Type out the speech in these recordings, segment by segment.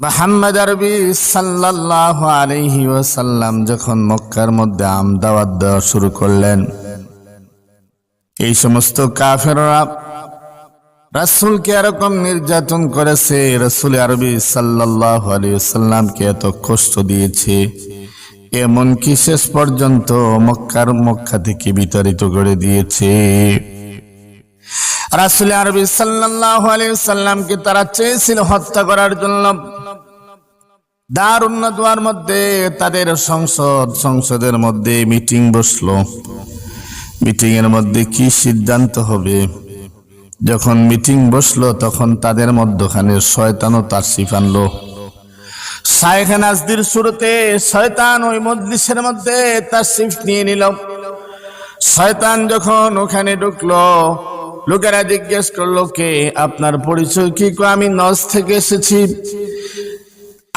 মোহাম্মদ আরবি সাল্লাল্লাহু আলাইহি ওয়াসাল্লাম যখন মক্কার মধ্যে আমদাওয়াত দেওয়া শুরু করলেন, এই সমস্ত কাফেররা রাসূলকে এরকম নির্যাতন করেছে। রাসূল আরবি সাল্লাল্লাহু আলাইহি ওয়াসাল্লামকে এত কষ্ট দিয়েছে, এমনকি শেষ পর্যন্ত মক্কার মক্কা থেকে বিতাড়িত করে দিয়েছে। রাসুল আরবি আলাইহি সাল্লামকে তারা চেয়েছিল হত্যা করার জন্য। দারুণ দোয়ার মধ্যে তাদের সংসদ, সংসদের মধ্যে মিটিং বসল। মিটিং এর মধ্যে কি সিদ্ধান্ত হবে? যখন মিটিং বসল, তখন তাদের মধ্যখানে শয়তানও তার শিফ আনলো। শায়েখ নাজদির শুরুতে শয়তান ওই মজলিসের মধ্যে তার শিফট নিয়ে নিল। শয়তান যখন ওখানে ঢুকলো লোকেরা জিজ্ঞেস করল, কে? আপনার পরিচয় কি? আমি নজ থেকে এসেছি।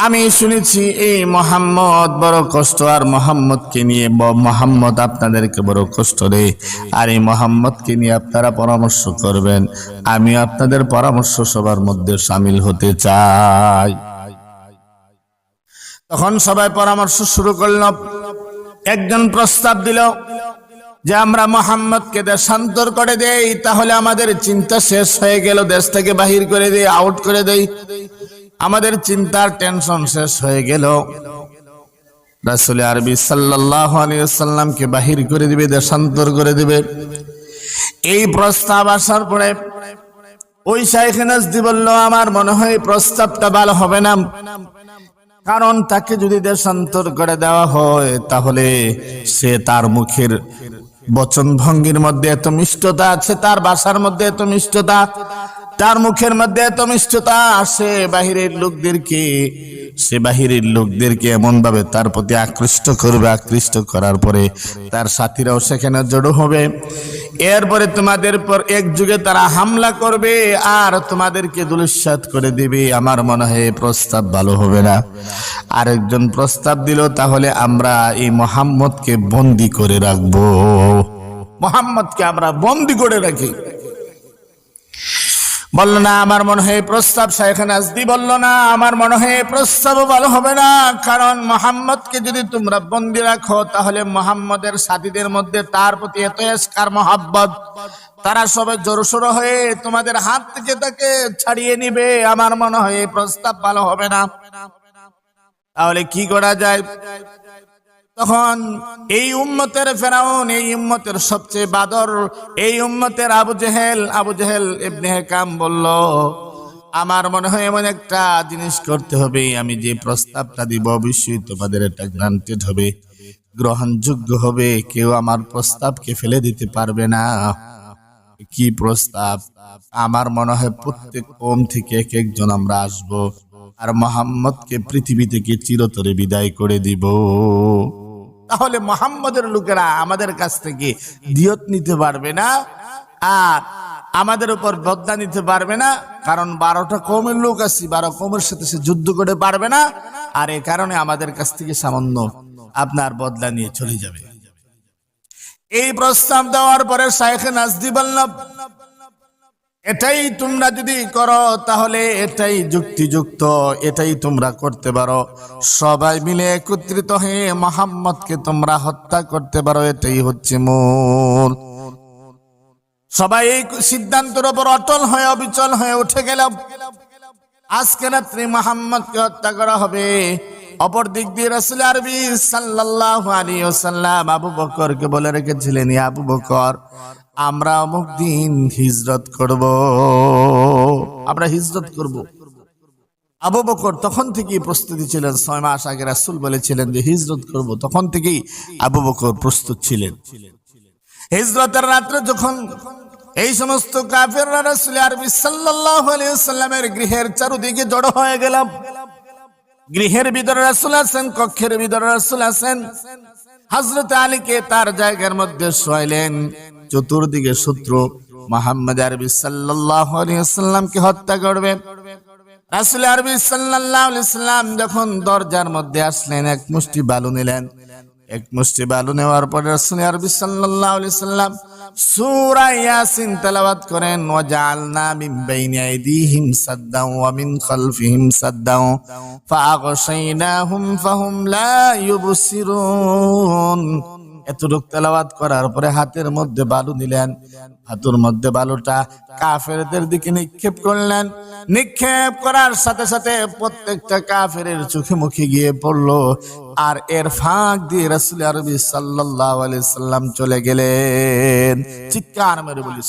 আমি শুনেছি এই মোহাম্মদ, বড় কষ্ট। আর মোহাম্মদকে নিয়ে মোহাম্মদ আপনাদেরকে বড় কষ্ট রে। আর এই মোহাম্মদকে নিয়ে আপনারা পরামর্শ করবেন। আমি আপনাদের পরামর্শ সবার মধ্যে সামিল হতে চাই। তখন সবাই পরামর্শ শুরু করল। একজন প্রস্তাব দিল যে আমরা মোহাম্মদকে দেশান্তর করে দেই, তাহলে আমাদের চিন্তা শেষ হয়ে গেল, দেশ থেকে বাহির করে দেই আউট করে দেই। আমাদের চিন্তার টেনশন শেষ হয়ে গেল। রাসুল আরবি সাল্লাহ সাল্লামকে বাহির করে দিবে, দেশান্তর করে দিবে। এই প্রস্তাব আসার পরে ওই শাইখ নাজদি বলল, আমার মনে হয় প্রস্তাবটা ভালো হবে না। কারণ তাকে যদি দেশান্তর করে দেওয়া হয়, তাহলে সে তার মুখের বচন ভঙ্গির মধ্যে এত মিষ্টতা আছে তার বাসার মধ্যে এত মিষ্টতা তার মুখের মধ্যে এত মিষ্টতা সে বাহিরের লোকদেরকে, সে বাহিরের লোকদেরকে এমন ভাবে তার প্রতি আকৃষ্ট করবে, আকৃষ্ট করার পরে তার সাথীরাও সেখানে জড়ো হবে। এরপরে তোমাদের পর এক যুগে তারা হামলা করবে আর তোমাদেরকে দুলিশ্বাত করে দিবে। আমার মনে হয় প্রস্তাব ভালো হবে না। আরেকজন প্রস্তাব দিল, তাহলে আমরা এই মোহাম্মদকে বন্দি করে রাখব। মোহাম্মদকে আমরা বন্দি করে রাখি। বলল, না, আমার মনে হয় প্রস্তাব শাইখ নাজদি বলল না। আমার মনে হয় প্রস্তাবও ভালো হবে না। কারণ মোহাম্মদকে যদি তোমরা বন্দি রাখো, তাহলে মোহাম্মদের সাথীদের মধ্যে তার প্রতি এত এসকার মহাব্বত। তারা সবাই জোরসোর হয়ে তোমাদের হাত থেকে তাকে ছাড়িয়ে নিবে। আমার মনে হয় এই প্রস্তাব ভালো হবে না। তাহলে কি করা যায়? তখন এই উম্মতের ফেরাউন, এই উম্মতের সবচেয়ে বাদর, এই উম্মতের আবু জেহেল আবু জেহেল ইবনে হেকাম বলল, আমার মনে হয় এমন একটা জিনিস করতে হবে, আমি যে প্রস্তাবটা দিব অবশ্যই তোমাদের এটা গ্রান্টেড হবে, গ্রহণযোগ্য হবে, কেউ আমার প্রস্তাবকে ফেলে দিতে পারবে না। কি প্রস্তাব? আমার মনে হয় প্রত্যেক কম থেকে এক একজন আমরা আসব, আর মোহাম্মদকে পৃথিবী থেকে চিরতরে বিদায় করে দিব। তাহলে মোহাম্মদের লোকেরা আমাদের কাছ থেকে দিয়ত নিতে পারবে না, আর আমাদের উপর বদলা নিতে পারবে না, কারণ বারোটা কমের লোক আছি, বারো কমের সাথে সে যুদ্ধ করে পারবে না, আর এ কারণে আমাদের কাছ থেকে সামান্য আপনার বদলা নিয়ে চলে যাবে। এই প্রস্তাব দেওয়ার পরে শাইখ নাজদি বলল এটাই তোমরা যদি করো, তাহলে এটাই যুক্তিযুক্ত, এটাই তোমরা করতে পারো। সবাই মিলে একত্রিত হয়ে মোহাম্মদকে তোমরা হত্যা করতে পারো, এটাই হচ্ছে মূল। সবাই এই সিদ্ধান্তের ওপর অটল হয়ে, অবিচল হয়ে উঠে গেলাম। আজকে রাত্রে মোহাম্মদকে হত্যা করা হবে। অপর দিক দিয়ে রসুল আরবি সাল্লাল্লাহু আলাইহি ওয়াসাল্লাম আবু বকরকে বলে রেখেছিলেন "ইয়া আবু বকর আমরা অমুক দিন হিজরত করব। আমরা হিজরত করব। আবু বকর তখন থেকেই প্রস্তুতি ছিলেন। ছয় মাস আগে রাসূল বলেছিলেন যে হিজরত করব। তখন থেকেই আবু বকর প্রস্তুত ছিলেন। হিজরতের রাত্রে যখন এই সমস্ত কাফেররা রাসূল আরবি সাল্লাল্লাহু আলাইহি ওয়াসাল্লামের গৃহের চারদিকে জড়ো হয়ে গেলাম। গৃহের ভিতরে রাসূল আছেন, কক্ষের ভিতরে রাসুল আছেন। হযরত আলীকে তার জায়গার মধ্যে শোয়াইলেন। চতুর্দিকে শত্রু মোহাম্মদ আরবি সাল্লাল্লাহু আলাইহি ওয়াসাল্লামকে হত্যা করবে। রাসূল আরবি সাল্লাল্লাহু আলাইহি সাল্লাম যখন দরজার মধ্যে আসলেন, এক মুষ্টি বালু নিলেন। এক মুষ্টি বালু নেওয়ার পরে রাসূল আরবি আলাইহি সাল্লাম সূরা করেন লা এতটুক তেলাওয়াত করার পরে হাতের মধ্যে বালু নিলেন। হাতুর মধ্যে বালুটা কাফেরদের দিকে নিক্ষেপ করলেন। নিক্ষেপ করার সাথে সাথে প্রত্যেকটা কাফের চোখে মুখে গিয়ে পড়ল। আর এর ফাঁক দিয়ে রাসূল আরবি আলাইহি সাল্লাম চলে গেলেন। চিৎকার মেরে বলি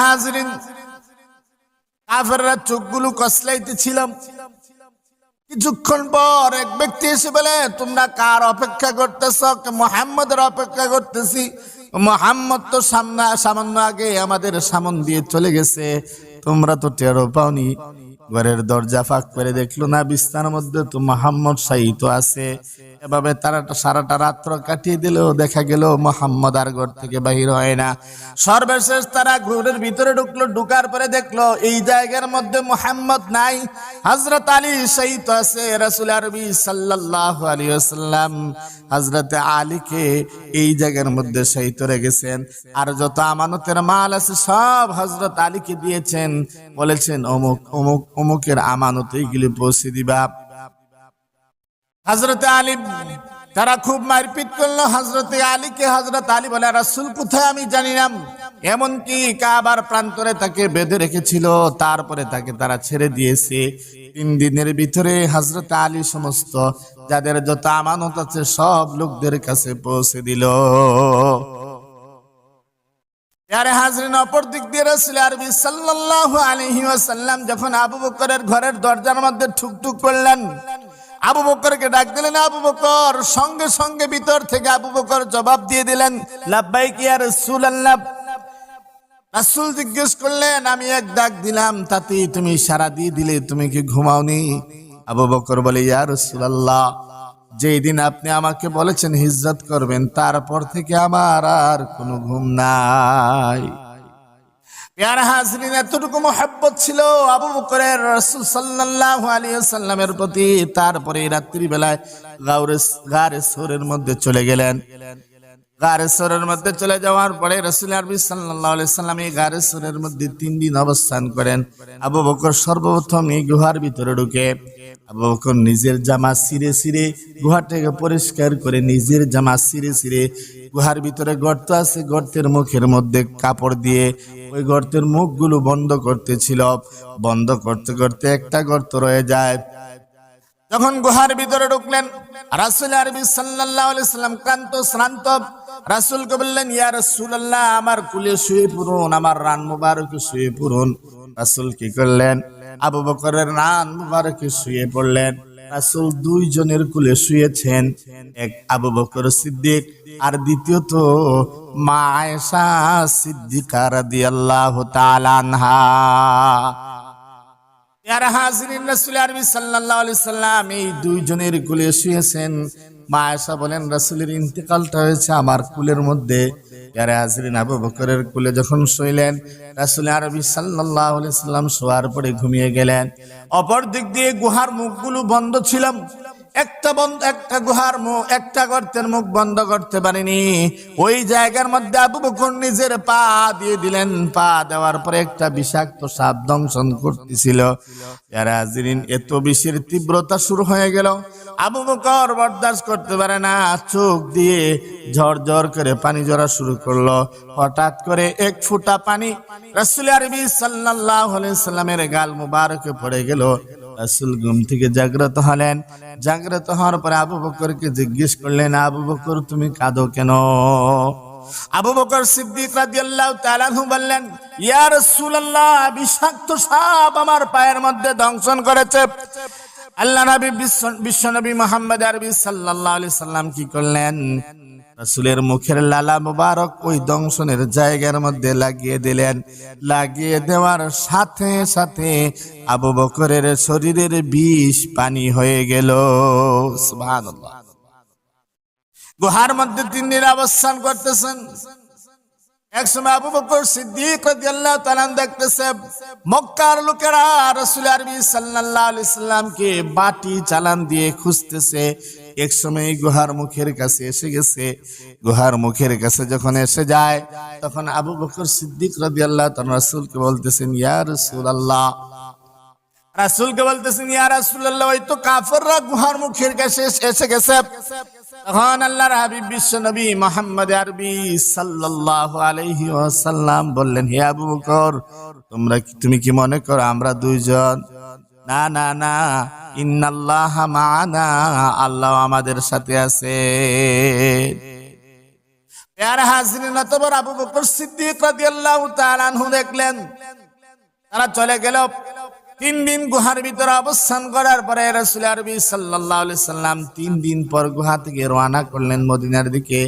হাজরিন। কাফেররা চোখগুলো কসলাইতেছিলাম কিছুক্ষণ পর এক ব্যক্তি এসে বলে, তোমরা কার অপেক্ষা করতেছ? মোহাম্মদের অপেক্ষা করতেছি? মোহাম্মদ তো সামনে, সামান্য আগে আমাদের সামন দিয়ে চলে গেছে। তোমরা তো টেরো পাওনি। ঘরের দরজা ফাঁক করে দেখল না বিস্তার মধ্যে তো মোহাম্মদ সাহিত আছে। এভাবে তারা সারাটা রাত্র কাটিয়ে দিলেও দেখা গেল মোহাম্মদ আর ঘর থেকে বাহির হয় না। সর্বশেষ তারা ঘরের ভিতরে ঢুকলো, ঢুকার পরে দেখল এই জায়গার মধ্যে মোহাম্মদ নাই। হজরত আলী সেই তো আছে রাসুল আরবি সাল্লাল্লাহু আলাইহি ওয়াসাল্লাম। হজরত আলীকে এই জায়গার মধ্যে সাহিত্য রেখেছেন। আর যত আমানতের মাল আছে সব হজরত আলীকে দিয়েছেন। বলেছেন, অমুক অমুক, অমুকের আমানত এইগুলি পৌঁছে দিবা। হজরত আলী, তারা খুব মারপিট করল। হজরতে আলীকে হজরত আলী বলে, রাসুল কোথায়? আমি জানি না। এমনকি কাবার প্রান্তরে তাকে বেঁধে রেখেছিল। তারপরে তাকে তারা ছেড়ে দিয়েছে। তিন দিনের ভিতরে হজরত আলী সমস্ত, যাদের যত আমানত আছে, সব লোকদের কাছে পৌঁছে দিল। আরে হাজরিন যখন আবু বকরের ঘরের দরজার মধ্যে ঠুকঠুক করলেন আবু বকরকে ডাক দিলেন, আবু বকর সঙ্গে সঙ্গে ভিতর থেকে আবু বকর জবাব দিয়ে দিলেন, লাব্বাইক ইয়া রাসূলুল্লাহ। রাসূল জিজ্ঞেস করলেন, আমি এক ডাক দিলাম তাতে তুমি সারা দিয়ে দিলে, তুমি কি ঘুমাওনি? আবু বকর বলে, ইয়া রাসূলুল্লাহ, যেই দিন আপনি আমাকে বলেছেন হিজরত করবেন, তারপর থেকে আমার আর কোনো ঘুম নাই। ইয়ার হাজরিন, এতটুকু মোহাব্বত ছিল আবু বকরের রসুল সাল্লাহ আলাইহি সাল্লামের প্রতি। তারপরে রাত্রিবেলায় গাউরে গারে সোরের মধ্যে চলে গেলেন। গারে সোরের মধ্যে চলে যাওয়ার পরে রাসূল আরবি সাল্লাম এই গারেশ্বরের মধ্যে তিন দিন অবস্থান করেন। আবু বকর সর্বপ্রথম এই গুহার ভিতরে ঢুকে। আবু বকর নিজের জামা ছিঁড়ে ছিঁড়ে গুহাটাকে পরিষ্কার করে নিজের জামা সিরে ছিঁড়ে গুহার ভিতরে গর্ত আছে, গর্তের মুখের মধ্যে কাপড় দিয়ে ওই গর্তের মুখগুলো বন্ধ করতেছিল। বন্ধ করতে করতে একটা গর্ত রয়ে যায়। যখন গুহার ভিতরে ঢুকলেন, রাসুল আরবি আলাইহি সাল্লাম ক্লান্ত, শ্রান্ত রাসূলকে বললেন, ইয়া রাসূলুল্লাহ, আমার কুলে শুয়ে পড়ুন, আমার রান মুবারকে শুয়ে পড়ুন। রাসূল কি করলেন? আবু বকরের রান মুবারকে শুয়ে পড়লেন। রাসূল কুলে শুয়েছেন, এক আবু বকর সিদ্দিক আর দ্বিতীয়ত মা আয়েশা সিদ্দিকা রাদিয়াল্লাহু তাআলা আনহা। ইয়ারা হাজিরিন, রাসূল আরবি সাল্লাল্লাহু আলাইহি সাল্লাম এই দুইজনের কুলে শুয়েছেন। মা আয়সা বলেন, রাসুলের ইন্তেকালটা হয়েছে আমার কুলের মধ্যে। এর হাজিরিন আবু বকরের কুলে যখন শুইলেন, রাসুল আরবি সাল্লাহ সাল্লাম শোয়ার পরে ঘুমিয়ে গেলেন। অপর দিক দিয়ে গুহার মুখগুলো বন্ধ ছিল। একটা বন্ধ একটা গুহার মুখ, একটা গর্তের মুখ বন্ধ করতে পারেনি। ওই জায়গার মধ্যে আবু বকর নিজের পা দিয়ে দিলেন। পা দেওয়ার পরে একটা বিষাক্ত সাপ দংশন করতেছিল। যারা এত বিষের তীব্রতা শুরু হয়ে গেল। আবু বকর বরদাস্ত করতে পারে না। চোখ দিয়ে ঝরঝর করে পানি জড়া শুরু করল। হঠাৎ করে এক ফুটা পানি রাসূল আরবি আলাইহি সাল্লামের গাল মুবারকে পড়ে গেল। রাসূল ঘুম থেকে জাগ্রত হলেন জাগ্রত হওয়ার পরে আবু বকরকে জিজ্ঞেস করলেন আবু বকর তুমি কাঁদো কেন আবু বকর সিদ্দিক রাদিয়াল্লাহু তাআলা বললেন ইয়া রাসূলুল্লাহ বিষাক্ত সাপ আমার পায়ের মধ্যে দংশন করেছে আল্লাহ নবী বিশ্ব- বিশ্বনবী মুহাম্মদ আরবি সাল্লাল্লাহু আলাইহি সাল্লাম কি করলেন রাসূলের মুখের লালা মুবারক ওই দংশনের জায়গার মধ্যে লাগিয়ে দিলেন। লাগিয়ে দেওয়ার সাথে সাথে আবু বকরের শরীরের বিষ পানি হয়ে গেল। গুহার মধ্যে তিন দিন অবস্থান করতেছেন। এক সময় আবু বকর সিদ্দিক দেখতেছে, মক্কার লোকেরা রাসূল আরবি সাল্লাল্লাহু আলাইহি সাল্লামকে বাটি চালান দিয়ে খুঁজতেছে। এক সময় গুহার মুখের কাছে এসে গেছে। গুহার মুখের কাছে যখন এসে যায়, তখন আবু বকর সিদ্দিক রাদি আল্লাহ তার রাসুলকে বলতেছেন, ইয়া রসুল আল্লাহ রাসুলকে বলতেছেন, ইয়া রাসূলুল্লাহ, ওই তো কাফেররা গুহার মুখের কাছে এসে গেছে। তখন আল্লাহর হাবিব বিশ্ব নবী মোহাম্মদ আরবি সাল্লাল্লাহু আলাইহি ওয়াসাল্লাম বললেন, হে আবু বকর, তোমরা তুমি কি মনে করো আমরা দুইজন না না না। ইন্নাল্লাহ মানা। আল্লাহ আমাদের সাথে আছে। প্যার হাজরিন অতবর আবু বকর সিদ্দিক রাদিয়াল্লাহু তাআলা আনহু দেখলেন, তারা চলে গেল। তিন দিন গুহার ভিতরে অবস্থান করার পরে রসুল আরবি সাল্লাহ সাল্লাম তিন দিন পর গুহা থেকে রওনা করলেন মদিনার দিকে।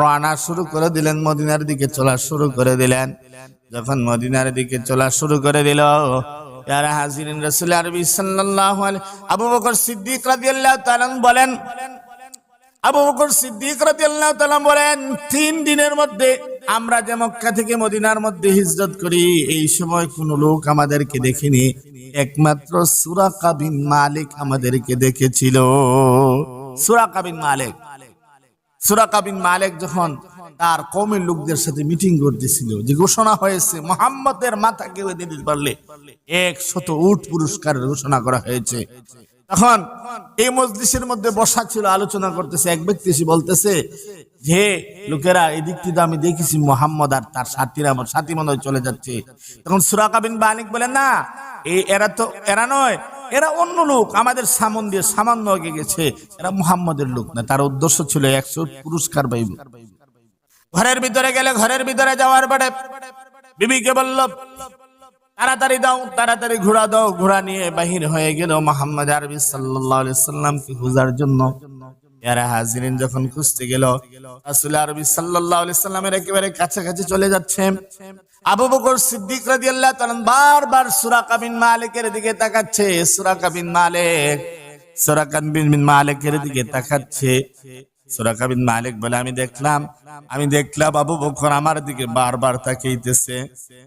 রওনা শুরু করে দিলেন, মদিনার দিকে চলা শুরু করে দিলেন। যখন মদিনার দিকে চলা শুরু করে দিল সিদ্দিক বলেন সিদ্দিক বলেন, তিন দিনের মধ্যে আমরা যে মক্কা থেকে মদিনার মধ্যে হিজরত করি, এই সময় কোন লোক আমাদেরকে দেখেনি। একমাত্র সুরাকা বিন মালিক আমাদেরকে দেখেছিল। সুরাকা বিন মালিক। সুরাকা বিন মালিক যখন তার কমের লোকদের সাথে মিটিং করতেছিল। যে ঘোষণা হয়েছে, মোহাম্মদের মাথা কেউ দিতে পারলে একশত উট পুরস্কারের ঘোষণা করা হয়েছে। তখন এই মজলিসের মধ্যে বসা ছিল, আলোচনা করতেছে, এক ব্যক্তি এসে বলতেছে যে লোকেরা এদিক থেকে আমি দেখেছি, মোহাম্মদ আর তার সাথীরা আমার সাথী মনে চলে যাচ্ছে। তখন সুরাকা বিন বানিক বলেন না এই এরা তো, এরা নয়, এরা অন্য লোক, আমাদের সামন দিয়ে সামান্য আগে গেছে, এরা মোহাম্মদের লোক না, তার উদ্দেশ্য ছিল একশো পুরস্কার পাইব। ঘরের ভিতরে গেলে ঘরের ভিতরে যাওয়ার পরে বিবিকে বলল, তাড়াতাড়ি দাও, তাড়াতাড়ি ঘোড়া দাও। ঘোড়া নিয়ে বাহির হয়ে গেল মোহাম্মদ আরবি সাল্লামকে খোঁজার জন্য। এরা হাজিরিন যখন খুঁজতে গেল, রাসূল আরবি আলাইহি সাল্লামের একেবারে কাছাকাছি চলে যাচ্ছে। আবু বকর সিদ্দিক রাদিয়াল্লাহু তাআলা বারবার সুরাকা বিন মালিকের দিকে তাকাচ্ছে। সুরাকা বিন মালিক, সুরাকা বিন মালিকের দিকে তাকাচ্ছে। সুরাকা বিন মালিক বলে, আমি দেখলাম আমি দেখলাম আবু বকর আমার দিকে বারবার তাকাইতেছে।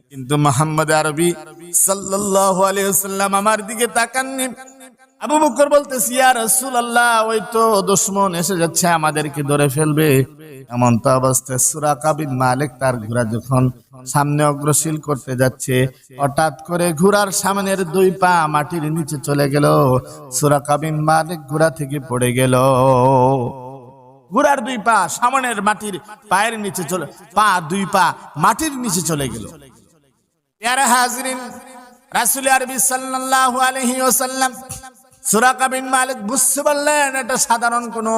কিন্তু মোহাম্মদ আরবি সাল্লাল্লাহু আলাইহি ওয়াসাল্লাম আমার দিকে তাকাননি। আবু বকর বলতেছি, ইয়া রাসূলুল্লাহ, ওই তো দুশমন এসে যাচ্ছে, আমাদেরকে ধরে ফেলবে। এমন তো অবস্থায় সুরাকা বিন মালিক তার ঘোড়া যখন সামনে অগ্রসীল করতে যাচ্ছে, হঠাৎ করে ঘোড়ার সামনের দুই পা মাটির নিচে চলে গেল। সুরাকা বিন মালিক ঘোড়া থেকে পড়ে গেল। ঘোড়ার দুই পা সামনের মাটির পায়ের নিচে চলে, পা দুই পা মাটির নিচে চলে গেল। বুঝতে পারলেন, এটা সাধারণ কোনো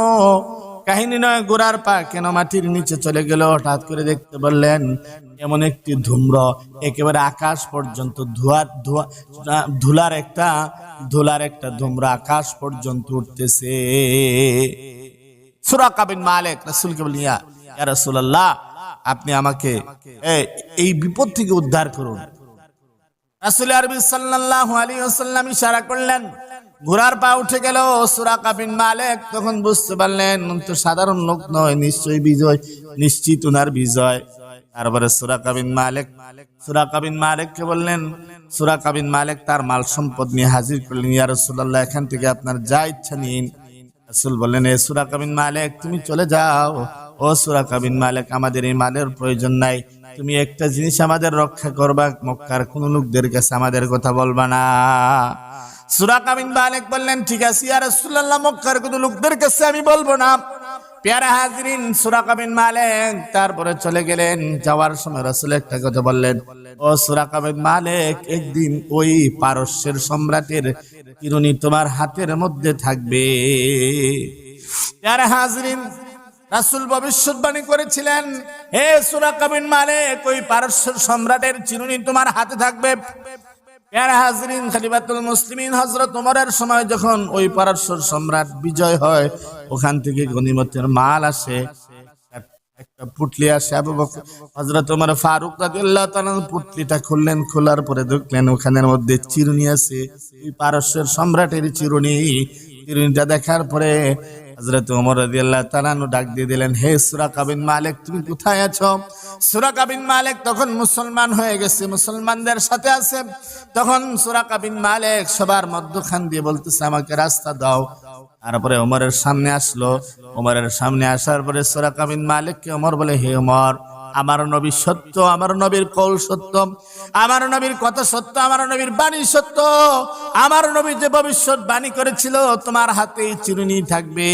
কাহিনী নয়। গোড়ার পা কেন মাটির নিচে চলে গেল? হঠাৎ করে দেখতে এমন একটি ধূম্র, একেবারে আকাশ পর্যন্ত ধুলার একটা ধুলার একটা ধূম্র আকাশ পর্যন্ত উঠতেছে। সুরাকা বিন মালিক, রাসূলকে বলেন আপনি আমাকে, এই বিপদ থেকে উদ্ধার করুন। রাসূল আরবি সাল্লাল্লাহু আলাইহি ওয়াসাল্লাম ইশারা করলেন, ঘোড়ার পা উঠে গেল, সুরাকা বিন মালিক তখন বুঝতে পারলেন তো সাধারণ লোক নয়, নিশ্চয়ই বিজয়, নিশ্চিত উনার বিজয়। তারপরে সুরাকা বিন মালিক, সুরাকা বিন মালিককে বললেন, সুরাকা বিন মালেক তার মাল সম্পদ নিয়ে হাজির করলেন, ইয়া রাসূলুল্লাহ, এখান থেকে আপনার যা ইচ্ছা নিন। রাসূল বললেন, এ সুরা কাবিন মালিক, তুমি চলে যাও। ও সুরা কাবিন মালিক, আমাদের এই মালের প্রয়োজন নাই। তুমি একটা জিনিস আমাদের রক্ষা করবা, মক্কার কোন লোকদের কাছে আমাদের কথা বলবা না। সুরা কাবিন মালিক বললেন, ঠিক আছে, ইয়া রাসূলুল্লাহ, মক্কার কোন লোকদের কাছে আমি বলব না। পেয়ারা হাজরিন সুরা কাবিন মালিক, তারপরে চলে গেলেন, যাওয়ার সময় রাসূল একটা কথা বললেন, ও সুরা কাবিন মালিক, একদিন ওই পারস্যের সম্রাটের চিরুনি তোমার হাতের মধ্যে থাকবে। পেয়ারা হাজরিন, রাসুল ভবিষ্যৎবাণী করেছিলেন, হে সুরা কাবিন মালিক, ওই পারস্যের সম্রাটের চিরুনি তোমার হাতে থাকবে। হাজরিন সময় যখন ওই পারস্যর সম্রাট বিজয় হয়, ওখান থেকে মাল আসে। একটা পুটলি আসে ওমর ফারুক পুটলিটা খুললেন, খোলার পরে দেখলেন ওখানের মধ্যে চিরুনি আছে। ওই পারস্যের সম্রাটের চিরুনি, চিরুনিটা দেখার পরে হযরত ওমর রাদিয়াল্লাহু তাআলা নো ডাক দিয়ে দিলেন, হে সুরাকা বিন মালিক, তুমি কোথায় আছো? সুরাকা বিন মালিক তখন মুসলমান হয়ে গেছে, মুসলমানদের সাথে আছে। তখন সুরাকা বিন মালিক সবার মধ্যখান দিয়ে বলতেছে, আমাকে রাস্তা দাও। তারপরে ওমরের সামনে আসলো। ওমরের সামনে আসার পরে সোরাকা বিন মালিককে ওমর বলে, হে ওমর আমার নবী সত্য, আমার নবীর কৌল সত্য, আমার নবীর কথা সত্য, আমার নবীর বাণী সত্য। আমার নবী যে ভবিষ্যৎ বাণী করেছিল, তোমার হাতে এই চিরুনি থাকবে।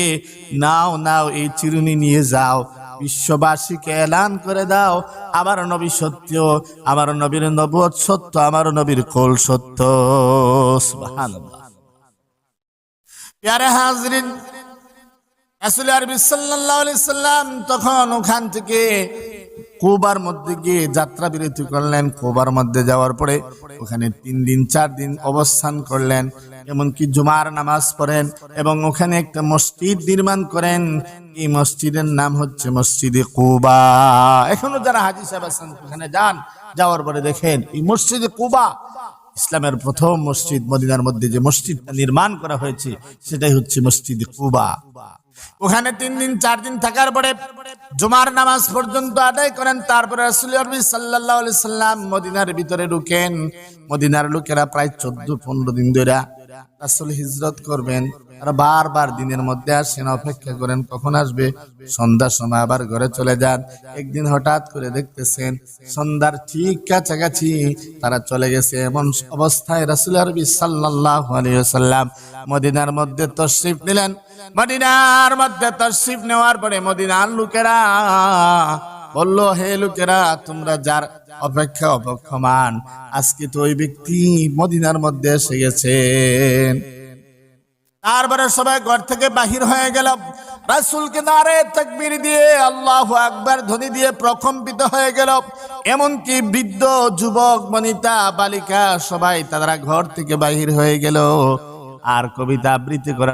নাও নাও, এই চিরুনি নিয়ে যাও। বিশ্ববাসীকে এলান করে দাও। আমার নবী সত্য, আমার নবীর নবত সত্য, আমার নবীর কোল সত্য। হাজরিন, রাসূল আরবি সাল্লাল্লাহু সাল্লাম তখন ওখান থেকে কুবার মধ্যে গিয়ে যাত্রা বিরতি করলেন। কোবার মধ্যে যাওয়ার পরে ওখানে তিন দিন, চার দিন অবস্থান করলেন। এমনকি জুমার নামাজ পড়েন এবং ওখানে একটা মসজিদ নির্মাণ করেন। এই মসজিদের নাম হচ্ছে মসজিদে কুবা। এখনও যারা হাজি সাহেব আছেন, ওখানে যান। যাওয়ার পরে দেখেন, এই মসজিদে কুবা। ইসলামের প্রথম মসজিদ, মদিনার মধ্যে যে মসজিদটা নির্মাণ করা হয়েছে, সেটাই হচ্ছে মসজিদ কুবা। ওখানে তিন দিন, চার দিন থাকার পরে জুমার নামাজ পর্যন্ত আদায় করেন। তারপরে সাল্লাম মদিনার ভিতরে ঢুকেন। মদিনার লোকেরা প্রায় চোদ্দ, পনেরো দিন ধরে রাসূল হিজরত করবেন। আর বারবার দিনের মধ্যে আসেন, অপেক্ষা করেন, কখন আসবে? সন্ধ্যার সময় আবার ঘরে চলে যান। একদিন হঠাৎ করে দেখতেছেন, সন্ধ্যার ঠিক কাছাকাছি তারা চলে গেছে। এমন অবস্থায় রাসূল আরবি সাল্লাল্লাহু আলাইহি সাল্লাম মদিনার মধ্যে তশরিফ নিলেন। মদিনার মধ্যে তশরিফ নেওয়ার পরে মদিনার লোকেরা বলল, হে লোকেরা, তোমরা যার অপেক্ষা অপেক্ষমান, আজকে তো ওই ব্যক্তি মদিনার মধ্যে এসে গেছেন। তারপরে সবাই ঘর থেকে বাহির হয়ে গেল। রাসুলকে নারে তাকবীর দিয়ে আল্লাহ আকবার ধ্বনি দিয়ে প্রকম্পিত হয়ে গেল। এমনকি বৃদ্ধ, যুবক, বনিতা, বালিকা সবাই তারা ঘর থেকে বাহির হয়ে গেল। আর কবিতা আবৃত্তি করা